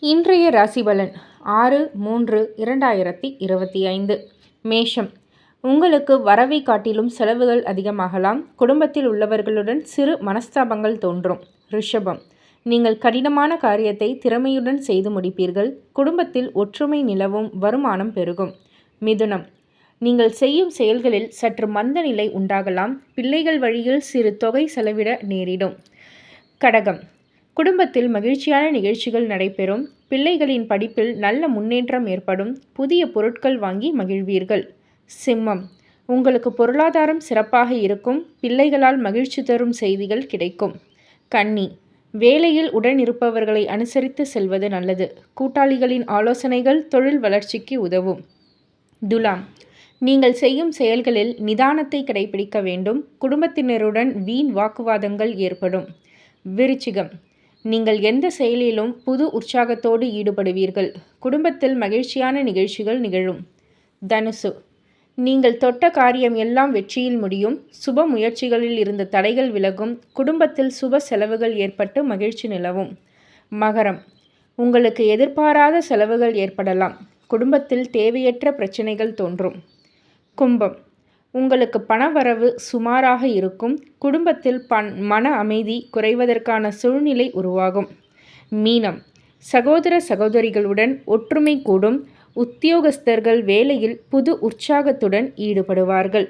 இன்றைய ராசிபலன் ஆறு மூன்று இரண்டாயிரத்தி இருபத்தி ஐந்து. மேஷம். உங்களுக்கு வரவை காட்டிலும் செலவுகள் அதிகமாகலாம். குடும்பத்தில் உள்ளவர்களுடன் சிறு மனஸ்தாபங்கள் தோன்றும். ரிஷபம். நீங்கள் கடினமான காரியத்தை திறமையுடன் செய்து முடிப்பீர்கள். குடும்பத்தில் ஒற்றுமை நிலவும் வருமானம் பெருகும். மிதுனம். நீங்கள் செய்யும் செயல்களில் சற்று மந்த நிலை உண்டாகலாம். பிள்ளைகள் வழியில் சிறு தொகை செலவிட நேரிடும். கடகம். குடும்பத்தில் மகிழ்ச்சியான நிகழ்ச்சிகள் நடைபெறும். பிள்ளைகளின் படிப்பில் நல்ல முன்னேற்றம் ஏற்படும். புதிய பொருட்கள் வாங்கி மகிழ்வீர்கள். சிம்மம். உங்களுக்கு பொருளாதாரம் சிறப்பாக இருக்கும். பிள்ளைகளால் மகிழ்ச்சி தரும் செய்திகள் கிடைக்கும். கன்னி. வேலையில் உடன் இருப்பவர்களை அனுசரித்து செல்வது நல்லது. கூட்டாளிகளின் ஆலோசனைகள் தொழில் வளர்ச்சிக்கு உதவும். துலாம். நீங்கள் செய்யும் செயல்களில் நிதானத்தை கடைபிடிக்க வேண்டும். குடும்பத்தினருடன் வீண் வாக்குவாதங்கள் ஏற்படும். விருச்சிகம். நீங்கள் எந்த செயலிலும் புது உற்சாகத்தோடு ஈடுபடுவீர்கள். குடும்பத்தில் மகிழ்ச்சியான நிகழ்ச்சிகள் நிகழும். தனுசு. நீங்கள் தொட்ட காரியம் எல்லாம் வெற்றியில் முடியும். சுப முயற்சிகளில் இருந்த தடைகள் விலகும். குடும்பத்தில் சுப செலவுகள் ஏற்பட்டு மகிழ்ச்சி நிலவும். மகரம். உங்களுக்கு எதிர்பாராத செலவுகள் ஏற்படலாம். குடும்பத்தில் தேவையற்ற பிரச்சனைகள் தோன்றும். கும்பம். உங்களுக்கு பணவரவு சுமாராக இருக்கும். குடும்பத்தில் பண் மன அமைதி குறைவதற்கான சூழ்நிலை உருவாகும். மீனம். சகோதர சகோதரிகளுடன் ஒற்றுமை கூடும். உத்தியோகஸ்தர்கள் வேலையில் புது உற்சாகத்துடன் ஈடுபடுவார்கள்.